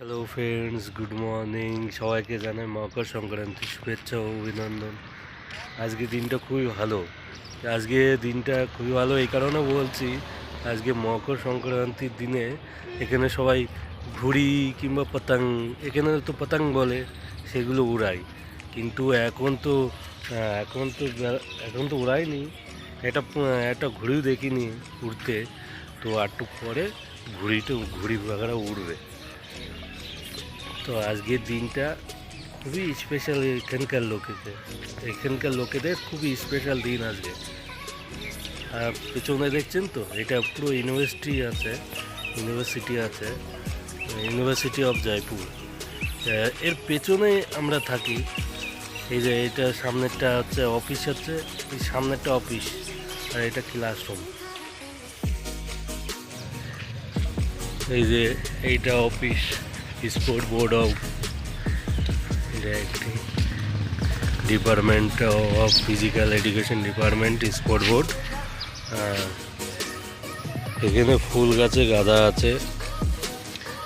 Hello friends good morning সবাইকে জানাই মকর সংক্রান্তি শুভেচ্ছা ও অভিনন্দন। আজকে দিনটা খুবই ভালো। আজকে দিনটা খুবই ভালো এই কারণে বলছি, আজকে মকর সংক্রান্তির দিনে এখানে সবাই ঘুড়ি কিংবা পতং এখানে তো পতং বলে, সেগুলো উড়াই কিন্তু এখন তো এখন তো এখন তো উড়াইনি একটা একটা ঘুড়িও দেখিনি উড়তে। তো একটু পরে ঘুড়িটা, ঘুড়ি বাগারা উড়বে। তো আজকের দিনটা খুবই স্পেশাল এখানকার লোকেদের। এখানকার লোকেদের খুবই স্পেশাল দিন আজকে। আর পেছনে দেখছেন তো, এটা পুরো ইউনিভার্সিটি আছে ইউনিভার্সিটি আছে, ইউনিভার্সিটি অফ জয়পুর। এর পেছনে আমরা থাকি। এই যে এটা সামনেরটা হচ্ছে অফিস আছে এই সামনেরটা অফিস, আর এটা ক্লাসরুম। এই যে এইটা office. Sport board of department of physical education department sport board এখানে ফুল গাছে গাঁদা আছে।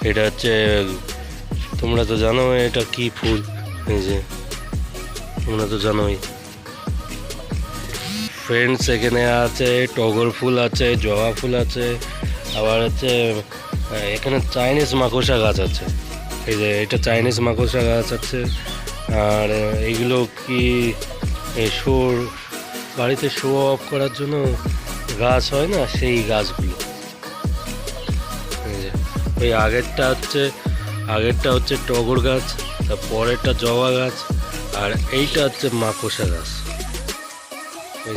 এটা হচ্ছে, তোমরা তো জানো এটা কি ফুল। যে, তোমরা তো জানোই। ফ্রেন্ডস এখানে আছে, টগর ফুল আছে, জবা ফুল আছে, আবার হচ্ছে এখানে চাইনিজ মাকড়সা গাছ আছে। এই যে, এটা চাইনিজ মাকড়সা গাছ আছে। আর এইগুলো কি শোর বাড়িতে শো অফ করার জন্য গাছ হয় না? সেই গাছগুলো। ওই আগেরটা হচ্ছে আগেরটা হচ্ছে টগর গাছ তার পরেরটা জবা গাছ, আর এইটা হচ্ছে মাকড়সা গাছ। এই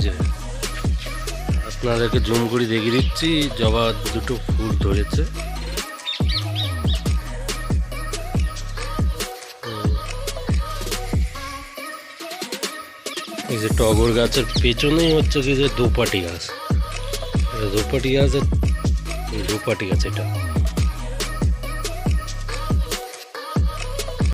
আপনাদেরকে জুম করে দেখিয়ে দিচ্ছি, জবা দুটো ফুল ধরেছে। এই যে টগর গাছের পেছনেই হচ্ছে কি যে দোপাটি গাছ। দুপাটি গাছ দোপাটি গাছ এটা।